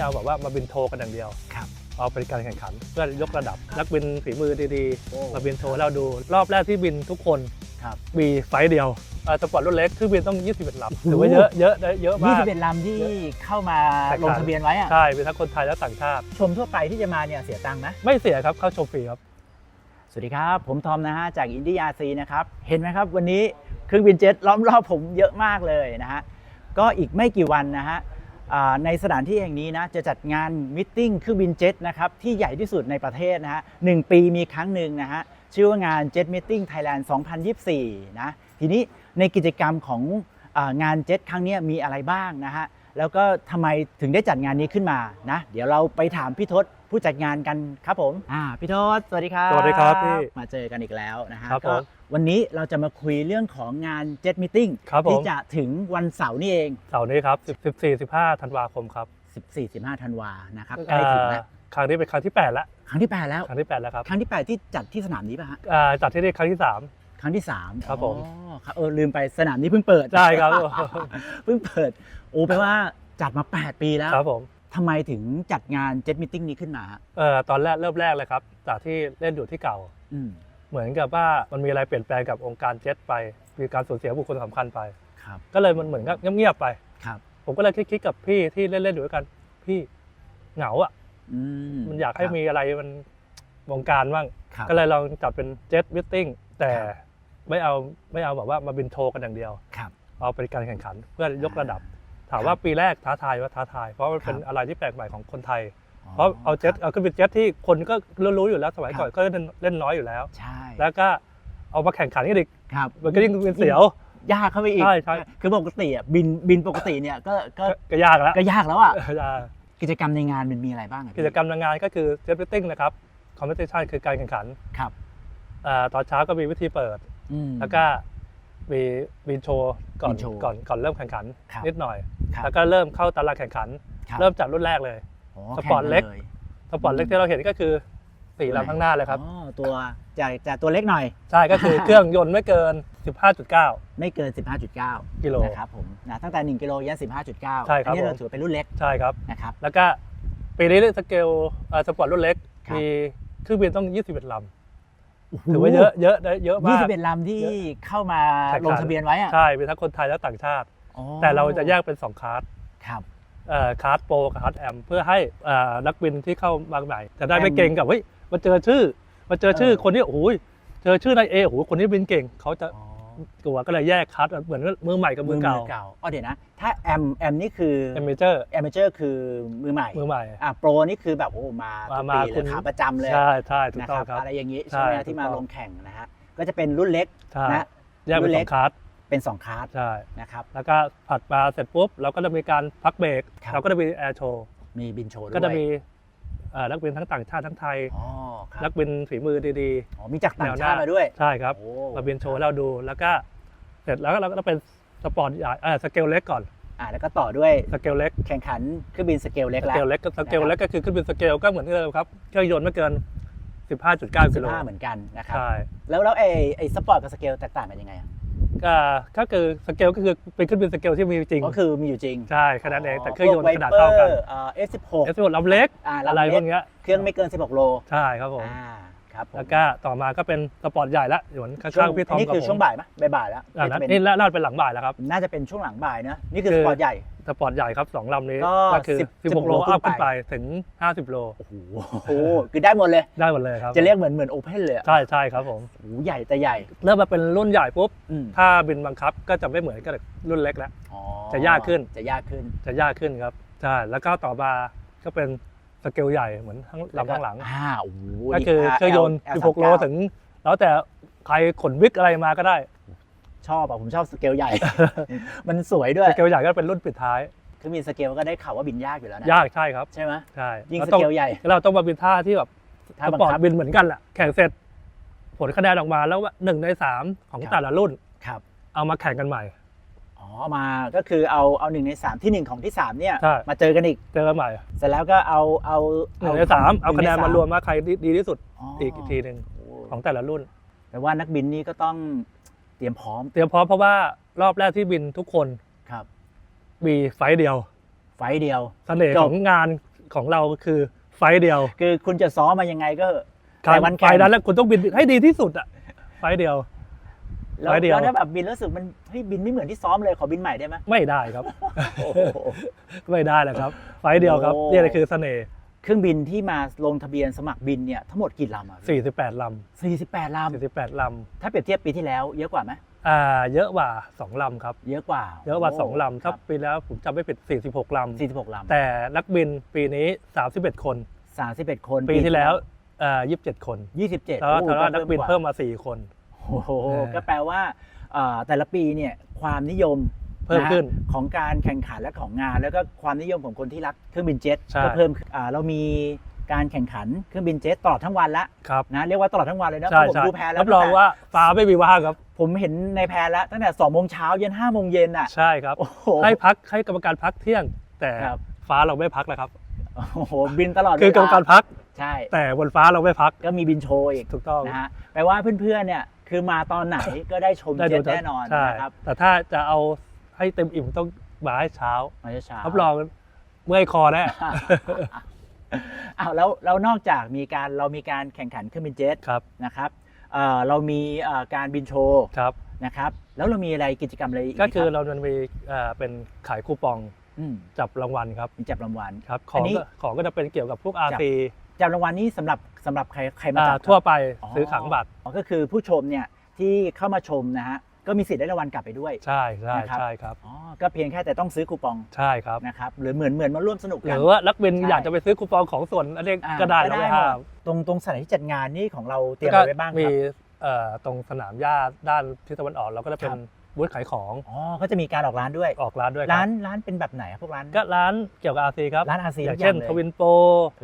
ไม่เอาแบบว่ามาบินโทรกันอย่างเดียวครับเอาเป็นการแข่งขันเพื่อยกระดับนักบินฝีมือดีโอ้ๆมาบินโทรให้เราดู รอบแรกที่บินทุกคนครับมีไฟล์เดียวเอ่อสปอร์ตรุ่นเล็กคือบินต้อง 21ลำถือว่าเยอะเยอะเยอะยี่มากสิบเอ็ดลำที่เข้ามาแข่งขันลงทะเบียนไว้อะใช่เป็นทั้งคนไทยและต่างชาติชมทั่วไปที่จะมาเนี่ยเสียตังค์ไหมไม่เสียครับเข้าชมฟรีครับ สวัสดีครับ ผมทอมนะฮะจากอินดี้อาซีนะครับเห็นไหมครับวันนี้เครื่องบินเจ็ตล้อมรอบผมเยอะมากเลยนะฮะก็อีกไม่กี่วันนะฮะอ่า ในสถานที่แห่งนี้นะจะจัดงานมิทติ้งเครื่องบินเจ็ตนะครับที่ใหญ่ที่สุดในประเทศนะฮะหนึ่งปีมีครั้งหนึ่งนะฮะชื่อว่างาน Jet Meeting Thailand 2024 นะทีนี้ในกิจกรรมของอางานเจ็ตครั้งนี้มีอะไรบ้างนะฮะ แล้วก็ทำไมถึงได้จัดงานนี้ขึ้นมานะ เดี๋ยวเราไปถามพี่ทศผู้จัดงานกันครับผมอ่าพี่ทศสวัสดีครับสวัสดีครับพี่มาเจอกันอีกแล้วนะฮะครับก็ผมวันนี้เราจะมาคุยเรื่องของงาน Jet Meeting ครับผมที่จะถึงวันเสาร์นี่เองเสาร์นี้ครับ 14 15ธันวาคมครับ 14-15ธันวานะครับใกล้ถึงแล้วเอ่อครั้งนี้เป็นครั้งที่ 8 แล้ว ครั้งที่ 8 แล้ว ครั้งที่ 8 แล้วครับ ครั้งที่ 8 ที่จัดที่สนามนี้ป่ะฮะอ่าจัดที่นี่ครั้งที่ ครั้งที่3ครับผมอ๋อครับเออลืมไปสนามนี้เพิ่งเปิด3ได้ครับ เพิ่งเปิดโอ้แปลว่าจัดมา 8 ปีแล้วครับผมทำไมถึงจัดงาน Jet Meeting นี้ขึ้นมาฮะเอ่อตอนแรกเริ่มแรกเลยครับ จากที่เล่นอยู่ที่เก่าอืมเหมือนกับว่ามันมีอะไรเปลี่ยนแปลงกับองค์การเจ็ตไป มีการสูญเสียบุคคลสำคัญไปครับก็เลยมันเหมือนกับเงียบๆไปครับ ผมก็เลยคิดๆกับพี่ที่เล่นๆอยู่ด้วยกัน พี่เหงาอะอืมันอยากให้มีอะไรมันวงการบ้างครับก็เลยลองจัดเป็นเจ็ตวิตติ้งแต่ครับ ไม่เอาไม่เอาแบบว่ามาบินโทรกันอย่างเดียว ครับเอาเป็นการแข่งขันเพื่อยกระดับ ถามครับว่าปีแรกท้าทายว่าท้าทาย เพราะมันเป็นครับอะไรที่แปลกใหม่ของคนไทยอ๋อเพราะเอาเจ็ตครับเอาเครื่องบินเจ็ตที่คนก็รู้ๆอยู่แล้วสมัยก่อนครับก็เล่นเล่นน้อยอยู่แล้ว ใช่ แล้วก็เอามาแข่งขันกันอีกครับมันก็ยิ่งเป็นเสียวยากเข้าไปอีก ใช่ใช่คือปกติอะบินบินปกติเนี่ยก็ก็ก็ก็ยากแล้วก็ยากแล้วอะยากกิจกรรมในงานมันมีอะไรบ้างอะพี่กิจกรรมในงานก็คือเจ็ตวิตติ้งนะครับคอมเพติชันคือการแข่งขันครับอ่าตอนเช้าก็มีวิธีเปิดอืม แล้วก็มีมีโชว์ก่อนมีโชว์ก่อนก่อนเริ่มแข่งขันครับนิดหน่อยครับแล้วก็เริ่มเข้าตารางแข่งขันครับเริ่มจากรุ่นแรกเลยอ๋อสปอร์ตเล็กแข่งนยสปอร์ตเล็กที่เราเห็นก็คือสี่ลำข้างหน้าเลยครับอ๋อตัวจะจะตัวเล็กหน่อย ใช่ก็คือเครื่องยนต์ไม่เกิน 15.9 ไม่เกิน 15.9 กิโลนะครับผมนะตั้งแต่ 1 กิโลยัน15.9 ใช่ครับอันี้เราผมถือเป็นรุ่นเล็กใช่ครับนะครับแล้วก็ปีนี้สเกลเอ่อสปอร์ตรุ่นเล็กครับมีเครื่องบินต้อง 21ลำ ถือว่าเยอะเยอะเยอะมาก21ลำที่เยอะเข้ามาแข่งขันลงทะเบียนไว้อะใช่เป็นทั้งคนไทยและต่างชาติอ๋อแต่เราจะแยกเป็น 2คลาสครับเอ่อคลาสโปรกับคลาสแอมเพื่อให้เอ่อนักบินที่เข้ามาใหม่จะได้ไม่แอมเก่งกับเฮ้ยมาเจอชื่อมาเจอชื่อเออคนที่โอ้ยเจอชื่อนายเอโอ้โหคนนี้บินเก่งเขาจะอ๋อ กลัวก็เลยแยกคลาสเหมือนมือใหม่กับมือเก่าอ๋อเดี๋ยวนะ ถ้าแอมแอมนี่คือเอเมเจอร์แอมเจอร์คือมือใหม่มือใหม่อะโปรนี่คือแบบโอ้มาทุกมาปีคุเลยณขาประจำเลยใช่ใช่ถูกนะต้คองรับครับอะไรอย่างนี้ใช่ใช่ไหมที่มาถูกต้องลงแข่งนะฮะก็จะเป็นรุ่นเล็กใช่นะแยกเป็นรุ่นสเล็อกงคลาสเป็น2คลาสใช่นะครับแล้วก็ผัดมาเสร็จปุ๊บ เราก็จะมีการพักเบรกครับเราก็จะมีแอร์โชว์มีบินโชว์ด้วยก็จะมีเอ่อ นักบินทั้งต่างชาติทั้งไทย อ๋อครันับกบินฝีมือดีอ๋อมีจากต่างแนวหชาน้าติมาด้วยๆใช่ครับ โอ้มาบินโชว์ให้เราดู แล้วก็เสร็จแล้วเราก็เป็นสปอร์ตใหญ่เออสเกลเล็กก่อน อ่าแล้วก็ต่อด้วยสเกลเล็ก แข่งขันเครื่องบินสเกลเล็กสแล้วเกลเล็กก็สเกลเล็กก็คือขึ้นเป็นสเกลก็เหมือนเดิมครับ เครื่องยนต์ไม่เกิน 15.9กิโล15เหมือนกันนะครับ ใช่ แล้วแล้วไอ้ไอ้สปอร์ตกับสเกลแตกต่างกันยังไงอะ ก็ก็คือสเกลก็คือเป็นขึ้นเป็นสเกลที่มีจริงก็คือมีอยู่จริงใช่แค่นั้นเองแต่เครื่องยนต์ขนาดเท่ากันเอ่อ F16 เอสโลำเล็กอ่าอะไรลำพเล็วกเนี้ยเครื่องไม่เกิน 16 โลใช่ครับผมอ่าครับผมแล้วก็ต่อมาก็เป็นสปอร์ตใหญ่ละอยู่ข้ช่วางๆพี่ทอมนี่กับคือผมช่วงบ่ายปะบ่ายๆแล้วอ่าจะเป็นนี่น่าจะเป็นหลังบ่ายแล้วครับน่าจะเป็นช่วงหลังบ่ายเนอะนี่คือคืสอปอร์ตใหญ่ สปอร์ตใหญ่ครับสองลำนี้ก็ก็คือ 10 16 โลโลอัพขึ้ขึ้นนไปไปถึง 50 โลโอ้โหคือได้หมดเลย ได้หมดเลยครับจะเรียกเหมือนเหมือนโอเพนเลยอะใช่ใช่ครับผมโอ้โหใหญ่แต่ใหญ่เริ่มมาเป็นรุ่นใหญ่ปุ๊บ อืมถ้าบินบังคับก็จะไม่เหมือนกับรุ่นเล็กแล้ว อ๋อจะยากขึ้น จะยากขึ้นจะยากขึ้นครับใช่แล้วก็ต่อมาก็เป็นสเกลใหญ่เหมือนทั้งลำข้างหลัง อ่าโอ้โหก็คือเครื่องยนต์ L- 16 โลถึง แล้วแต่ใครขนวิกอะไรมาก็ได้ ชอบอะผมชอบสเกลใหญ่ มันสวยด้วยสเกลใหญ่ก็เป็นรุ่นปิดท้ายคือมีสเกลก็ได้ข่าวว่าบินยากอยู่แล้วนะยากใช่ครับใช่ไหมใช่ยิ่งเราสต้องเกลใหญ่เราต้องมาบินท่าที่แบบถ้าสบังปอร์ตคับบินเหมือนกันแหละแข่งเสร็จ ผลคะแนนออกมาแล้วว่าหนึ่งในสามของครับแต่ละรุ่นครับเอามาแข่งกันใหม่อ๋อมาก็คือเอาเอาหนึ่งในสามที่หนึ่งของที่สามเนี่ยใช่มาเจอกันอีกเจอกันใหม่ เสร็จแล้วก็เอาเอาหนึ่งในสามเอาคะแนนมารวมว่าใครดีดีที่สุดอ๋ออีกทีหนึ่งโอ้ของแต่ละรุ่นแปลว่านักบินนี่ก็ต้อง เตรียมพร้อม เตรียมพร้อมเพราะว่ารอบแรกที่บินทุกคนครับ มีไฟล์เดียว ไฟล์เดียวเสน่ห์จบของงานของเราคือไฟล์เดียว คือคุณจะซ้อมมายังไงก็ครับแต่วันไฟแข่งล์นั้นแล้วคุณต้องบินให้ดีที่สุดอะไฟล์เดียวแล้วไฟล์เดียวแล้วถ้าแบบบินแล้วรู้สึกมันเฮ้ยบินไม่เหมือนที่ซ้อมเลยขอบินใหม่ได้ไหมไม่ได้ครับโอ้โหไม่ได้แล้วครับ ไฟล์เดียวครับโอ้นี่แหละคือเสน่ห์ เครื่องบินที่มาลงทะเบียนสมัครบินเนี่ยทั้งหมดกี่ลำอะ48ลสี่สิบแปดลำ48ลำถ้าเปรียบเทียบปีที่แล้วเยอะกว่าไหมำอ่าเยอะกว่า2ลำครับ เยอะกว่าเยอะกว่าโ2ลำถ้าปีแล้วผมจำไม่ผิด46ลสี่สิบหกลำำแต่นักบินปีนี้ 31 คนสามสิบเอ็ดคนปีที่แล้วอ่า27 คนยี่สิบเจ็ดแล้วแต่ว่านักบินเพิ่มมา 4 คน โอ้โหเออก็แปลว่าเอ่อแต่ละปีเนี่ยความนิยม เพิ่มขึ้นนะฮะของการแข่งขันและของงาน แล้วก็ความนิยมของคนที่รักเครื่องบินเจ็ตใช่ก็เพิ่มขึ้นอ่าเรามีการแข่งขันเครื่องบินเจ็ตตลอดทั้งวันละครับนะเรียกว่าตลอดทั้งวันเลยนะใช่เพราะผมใช่ดูแพนแล้วรับรองตั้แต่ว่าฟ้าไม่มีว่างครับ ผมเห็นในแพนแล้วตั้งแต่สองโมงเช้าเย็นห้าโมงเย็นอะใช่ครับโอ้โหให้พักให้กรรมการพักเที่ยง แต่ครับฟ้าเราไม่พักแล้วครับโอ้โหบินตลอดคือกรรมการพักใช่ แต่บนฟ้าเราไม่พักก็มีบินโชว์อีกถูกต้องนะฮะแปลว่าเพื่อนๆเนี่ยคือมาตอนไหนก็ได้ชมได้เจ็ดูตแน่นอนใช่นะครับแต่ถ้าจะเอา ให้เต็มอิ่มต้องมาให้เช้ามาเช้ารับรองเมื่อยคอแน่อ้าวแล้วแล้วนอกจากมีการเรามีการแข่งขันเครื่องบินเจ็ตครับนะครับเอ่อเรามีเอ่อการบินโชว์ครับนะครับแล้วเรามีอะไรกิจกรรมอะไรอีกไหมก็คือรับเราจะมีเอ่อเป็นขายคูปองมจับรางวัลครับมีจับรางวัลครับขอัอนงนี้ก็ของก็จะเป็นเกี่ยวกับพวกจับ RC จับรางวัลนี้สำหรับสำหรับใครใครมาอ่าจับทั่วไปอ๋อซื้อขังบัตรอ๋อก็คือผู้ชมเนี่ยที่เข้ามาชมนะฮะ ก็มีสิทธิ์ได้รางวัลกลับไปด้วย ใช่ใช่นะครับ ใช่ครับ อ๋อ ก็เพียงแค่แต่ต้องซื้อคูปองใช่ครับ นะครับ หรือเหมือนเหมือนมาร่วมสนุกหกัน รือว่านักบินใช่อยากจะไปซื้อคูปองของส่วนอันนี้อ่าก็ได้เราไม่หมห้าดมตรงตรงสถานที่จัดงานนี่ของเราเตรียมแล้วอะไรไว้บ้างคมีรับ เอ่อตรงสนามหญ้าด้านทิศตะวันออกเราก็จะเป็คนรับ บูธขายของอ๋อ ก็จะมีการออกร้านด้วย ออกร้านด้วยคบร้านร้านเป็นแบบไหนครับพวกร้านก็ร้านเกี่ยวกับ RC ครับ ร้านอาซีอย่างเช่นทวินโป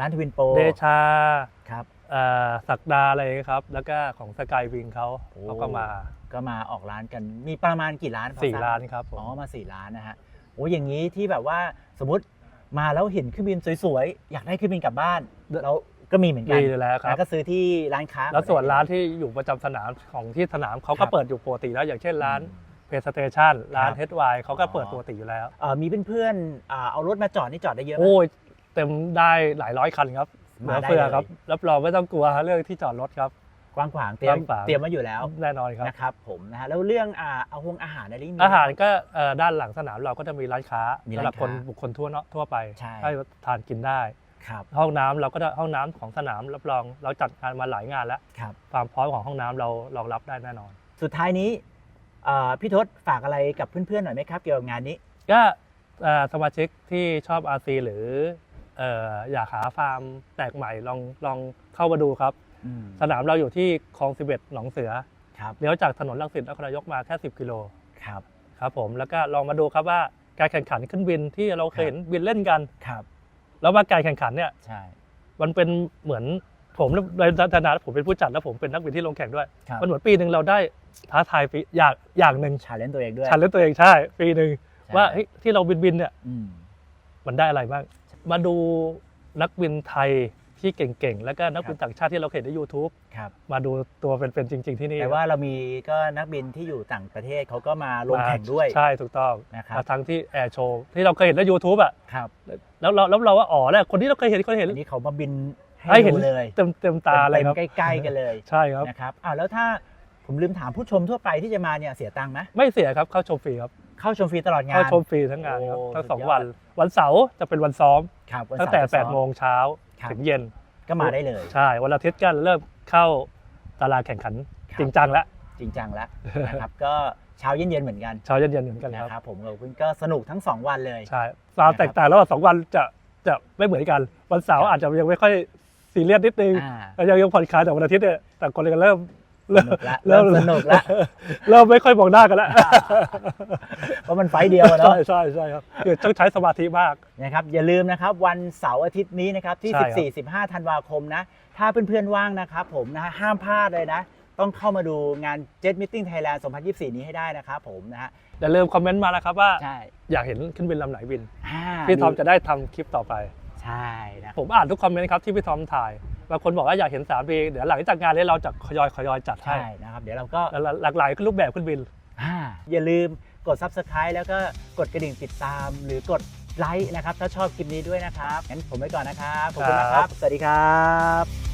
ร้านทวินโปรเดชาครับ เอ่อศักดาอะไรอย่างเงี้ยครับ แล้วก็ของสกายวิงเขาโอ้เขาก็มา ก็มาออกร้านกันมีประมาณกี่ร้านพอสี่ทบร้านครับผม อ๋อมาสี่ร้านนะฮะโอ้อย่างนี้ที่แบบว่าสมมติมาแล้วเห็นเครื่องบินสวยๆอยากได้เครื่องบินกลับบ้านแล้วก็มีเหมือนกันมีอยู่แล้วครับนะก็ซื้อที่ร้านค้า แล้วส่วนร้านที่อยู่ประจำสนามของที่สนามเขาครัก็บ เปิดอยู่ปกติแล้วอย่างเช่นร้านอืมเพย์สเตชันร้านครับเฮดไวเขาก็เปิดอ๋อปกติอยู่แล้ว เอ่อมีเพื่อนๆอ่าเอารถมาจอดนี่จอดได้เยอะไหม โอ้ยเต็มได้หลายร้อยคันครับเหลืมาอได้เฟือเลยครับ รับรองไม่ต้องกลัวเรื่องที่จอดรถครับ กว้างขวางเตรียมกว้างขวาง เตรียมไว้อยู่แล้วแน่นอนครับนะครับผมนะฮะแล้วเรื่องอ่าเอาหงอาหารอะไรนี่มี อาหารก็เอ่อด้านหลังสนามเราก็จะมีร้านค้ามีสำหรับร้านคนค้าบุคคลทั่วเนาะทั่วไปใช่ให้ทานกินได้ ครับห้องน้ำเราก็จะห้องน้ำของสนามรับรองเราจัดงานมาหลายงานแล้ว ครับ ความพร้อมของห้องน้ำเรารองรับได้แน่นอน สุดท้ายนี้อ่าพี่ทศฝากอะไรกับเพื่อนๆหน่อยไหมครับ เกี่ยวกับงานนี้ ก็เอ่อสมาชิกที่ชอบ RC หรือเอ่ออยากหาฟาร์มแปลกใหม่ลองลองเข้ามาดูครับอืม สนามเราอยู่ที่คลอง11หนองเสือครับเลี้ยวจากถนนลังสิตนครนายกมาแค่ 10 กิโลครับครับผมแล้วก็ลองมาดูครับว่าการแข่งขันขึ้นบินที่เราเคยเห็นบินเล่นกันครับ แล้วว่าการแข่งขันเนี่ยใช่มันเป็นเหมือนผมในฐานะผมเป็นผู้จัดแล้วผมเป็นนักบินที่ลงแข่งด้วยครับมันเหมือนปีหนึ่งเราได้ท้าทายปีอย่างอย่างหนึ่งชาเลนตัวเองด้วยชันเล่นตัวเองใช่ ปีหนึ่งใช่ว่าเฮ้ยที่เราบินบินเนี่ยอืมมันได้อะไรบ้าง มาดูนักบินไทย ที่เก่งๆ แล้วก็นักบินต่างชาติที่เราเห็นใน YouTube ครับมาดูตัวเป็นๆจริง ๆที่นี่แต่ว่าเรามีก็นักบินที่อยู่ต่างประเทศเขาก็มาลงแข่งด้วยใช่ถูกต้องนะครับมาทั้งที่แอร์โชว์ที่เราเคยเห็นใน YouTube อะครับแล้วเราแล้วเราว่าอ๋อเนี่ยคนที่เราเคยเห็นคนเห็นอันนี้เขามาบินให้ให้เห็นดูเลยเต็มเต็มตาเลยครับต็มๆใกล้ๆกันเลยใช่ครับนะครับอ่าแล้วถ้าผมลืมถามผู้ชมทั่วไปที่จะมาเนี่ยเสียตังค์ไหมไม่เสียครับเข้าชมฟรีครับ เข้าชมฟรีตลอดงาน เข้าชมฟรีทั้งงานครับโอ้ทั้งสุดสองยอด วัน วันเสาร์จะเป็นวันซ้อม ครับวันตั้งเสาแต่ร์จะซ้อ 8โมงเช้าครับ ถึงเย็น ก็มาได้เลย ใช่ วันอาทิตย์ก็เริ่มเข้าตารางแข่งขันครับ จริงจังแล้ว จริงจังแล้วนะครับ ก็เช้าเย็นๆเหมือนกันเช้าเย็นๆเหมือนกันนะครับผมกับคุณก็สนุกทั้งสองวันเลย ใช่ความแตกต่างระหว่างสองวันจะจะไม่เหมือนกัน วันเสาร์ครับ อาจจะยังไม่ค่อยซีเรียสนิดนึงอ่า แล้วยังยังผ่อนคลายแต่วันอาทิตย์เนี่ยแต่คนก็เริ่ม สนุกละเริ่มสนุกละเริ่มไม่ค่อยมองหน้ากันแล้วเพราะมันไฟล์เดียวอะเนาะใช่ใช่ใช่ครับคือต้องใช้สมาธิมากนะครับอย่าลืมนะครับวันเสาร์อาทิตย์นี้นะครับที่ใช่ครับ14 15 ธันวาคมนะ ถ้าเพื่อนๆว่างนะครับผมนะฮะห้ามพลาดเลยนะ ต้องเข้ามาดูงาน Jet Meeting Thailand 2024 นี้ให้ได้นะครับผมนะฮะอย่าลืมคอมเมนต์มานะครับว่าใช่อยากเห็นขึ้นบินลำไหนบินอ่าพี่ทอมจะได้ทำคลิปต่อไป ใช่นะผมอ่านทุกคอมเมนต์ครับที่พี่ทอมถ่าย บางคนบอกว่าอยากเห็นสามปีเดี๋ยวหลังจากงานนี้เราจะขยอยขยอยจัดให้ใช่นะครับเดี๋ยวเราก็หลากหลายรูปแบบขึ้นบินอ่าอย่าลืมกด Subscribe แล้วก็กดกระดิ่งติดตาม หรือกดไลค์นะครับ ถ้าชอบคลิปนี้ด้วยนะครับงั้นผมไปก่อนนะครับขอบคุณนะครับ สวัสดีครับ